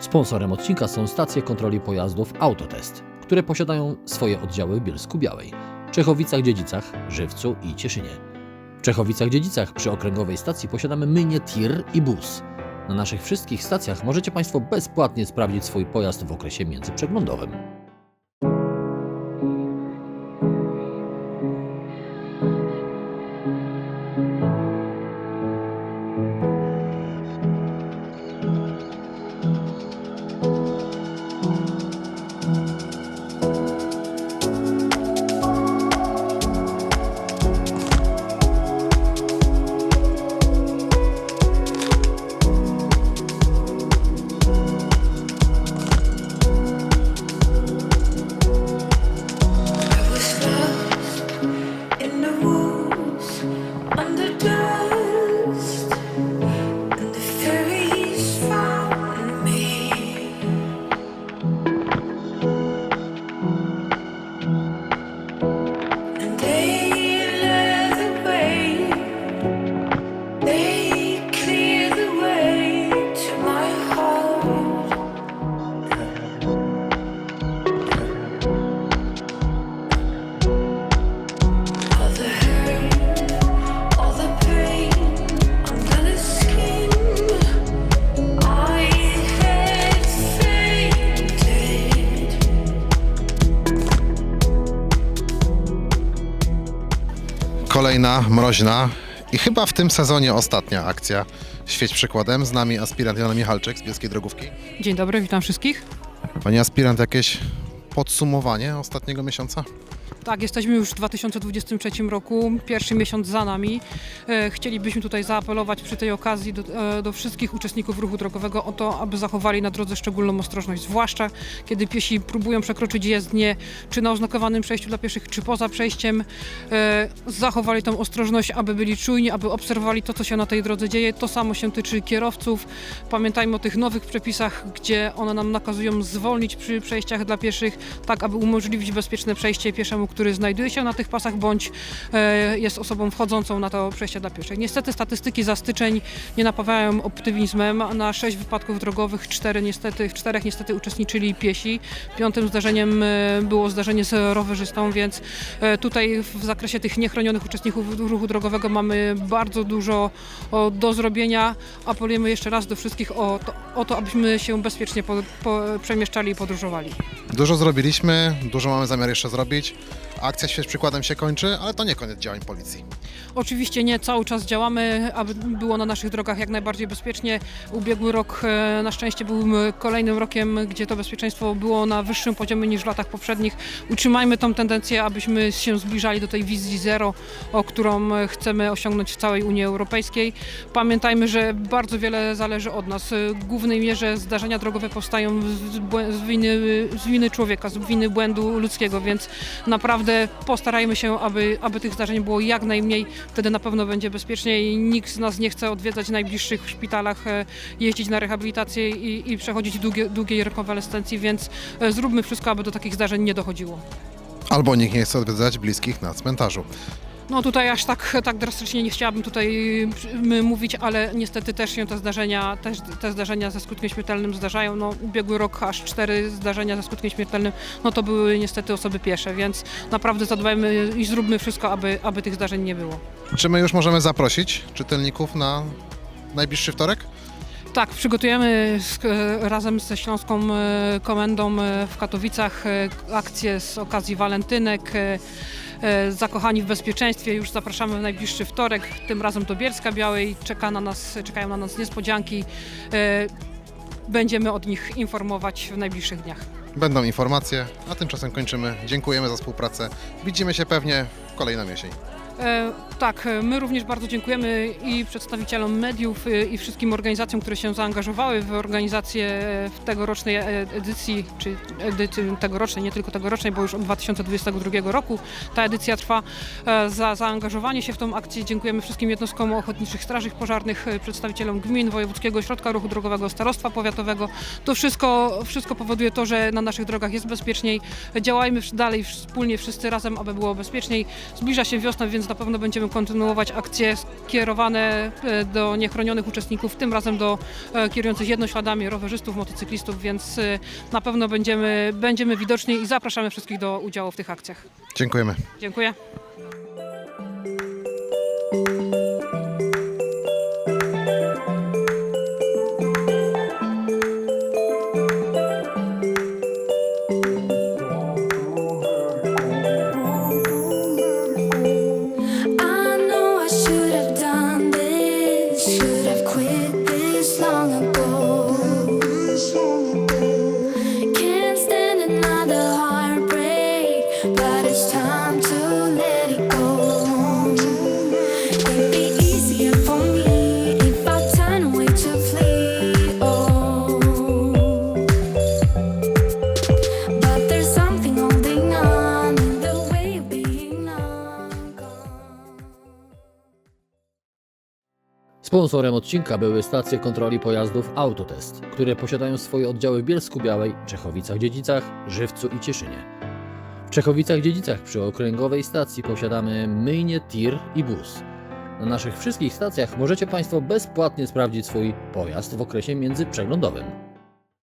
Sponsorem odcinka są stacje kontroli pojazdów Autotest, które posiadają swoje oddziały w Bielsku Białej, Czechowicach-Dziedzicach, Żywcu i Cieszynie. W Czechowicach-Dziedzicach przy okręgowej stacji posiadamy myjnie tir i bus. Na naszych wszystkich stacjach możecie Państwo bezpłatnie sprawdzić swój pojazd w okresie międzyprzeglądowym. Kolejna mroźna i chyba w tym sezonie ostatnia akcja Świeć przykładem. Z nami aspirant Jana Michalczyk z Bielskiej Drogówki. Dzień dobry, witam wszystkich. Pani aspirant, jakieś podsumowanie ostatniego miesiąca? Tak, jesteśmy już w 2023 roku, pierwszy miesiąc za nami. E, Chcielibyśmy tutaj zaapelować przy tej okazji do, e, do wszystkich uczestników ruchu drogowego o to, aby zachowali na drodze szczególną ostrożność, zwłaszcza kiedy piesi próbują przekroczyć jezdnię, czy na oznakowanym przejściu dla pieszych, czy poza przejściem. E, Zachowali tą ostrożność, aby byli czujni, aby obserwowali to, co się na tej drodze dzieje. To samo się tyczy kierowców. Pamiętajmy o tych nowych przepisach, gdzie one nam nakazują zwolnić przy przejściach dla pieszych, tak aby umożliwić bezpieczne przejście pieszemu, który znajduje się na tych pasach, bądź e, jest osobą wchodzącą na to przejście dla pieszych. Niestety statystyki za styczeń nie napawają optymizmem. Na sześć wypadków drogowych cztery niestety, w czterech niestety uczestniczyli piesi. Piątym zdarzeniem e, było zdarzenie z rowerzystą, więc e, tutaj w zakresie tych niechronionych uczestników ruchu drogowego mamy bardzo dużo do zrobienia. Apelujemy jeszcze raz do wszystkich o to, o to abyśmy się bezpiecznie po, po, przemieszczali i podróżowali. Dużo zrobiliśmy, dużo mamy zamiar jeszcze zrobić. Akcja Świeć przykładem się kończy, ale to nie koniec działań policji. Oczywiście nie, cały czas działamy, aby było na naszych drogach jak najbardziej bezpiecznie. Ubiegły rok e, na szczęście był kolejnym rokiem, gdzie to bezpieczeństwo było na wyższym poziomie niż w latach poprzednich. Utrzymajmy tą tendencję, abyśmy się zbliżali do tej wizji zero, o którą e, chcemy osiągnąć w całej Unii Europejskiej. Pamiętajmy, że bardzo wiele zależy od nas. W głównej mierze zdarzenia drogowe powstają z, z, winy, z winy człowieka, z winy błędu ludzkiego, więc naprawdę postarajmy się, aby, aby tych zdarzeń było jak najmniej. Wtedy na pewno będzie bezpieczniej. Nikt z nas nie chce odwiedzać najbliższych szpitalach, e, jeździć na rehabilitację i, i przechodzić długie, długiej rekonwalescencji, więc e, zróbmy wszystko, aby do takich zdarzeń nie dochodziło. Albo nikt nie chce odwiedzać bliskich na cmentarzu. No tutaj aż tak, tak drastycznie nie chciałabym tutaj mówić, ale niestety też się te zdarzenia, też te zdarzenia ze skutkiem śmiertelnym zdarzają. No, ubiegły rok aż cztery zdarzenia ze skutkiem śmiertelnym, no to były niestety osoby piesze, więc naprawdę zadbajmy i zróbmy wszystko, aby, aby tych zdarzeń nie było. Czy my już możemy zaprosić czytelników na najbliższy wtorek? Tak, przygotujemy z, razem ze Śląską e, Komendą e, w Katowicach e, akcję z okazji walentynek. E, Zakochani w bezpieczeństwie. Już zapraszamy w najbliższy wtorek, tym razem do Bielska Białej. Czeka na nas, czekają na nas niespodzianki. E, Będziemy od nich informować w najbliższych dniach. Będą informacje, a tymczasem kończymy. Dziękujemy za współpracę. Widzimy się pewnie kolejną jesień. E, tak, e, my również bardzo dziękujemy i przedstawicielom mediów e, i wszystkim organizacjom, które się zaangażowały w organizację w tegorocznej edycji, czy edycji tegorocznej, nie tylko tegorocznej, bo już od 2022 roku ta edycja trwa, za zaangażowanie się w tą akcję. Dziękujemy wszystkim jednostkom ochotniczych straży pożarnych, przedstawicielom gmin, Wojewódzkiego Ośrodka Ruchu Drogowego, Starostwa Powiatowego. To wszystko, wszystko powoduje to, że na naszych drogach jest bezpieczniej. Działajmy dalej wspólnie wszyscy razem, aby było bezpieczniej. Zbliża się wiosna, więc na pewno będziemy kontynuować akcje skierowane e, do niechronionych uczestników, tym razem do e, kierujących jednośladami, rowerzystów, motocyklistów, więc e, na pewno będziemy, będziemy widoczni i zapraszamy wszystkich do udziału w tych akcjach. Dziękujemy. Dziękuję. Sponsorem odcinka były stacje kontroli pojazdów Autotest, które posiadają swoje oddziały w Bielsku Białej, Czechowicach-Dziedzicach, Żywcu i Cieszynie. W Czechowicach-Dziedzicach przy okręgowej stacji posiadamy myjnie, tir i bus. Na naszych wszystkich stacjach możecie Państwo bezpłatnie sprawdzić swój pojazd w okresie międzyprzeglądowym.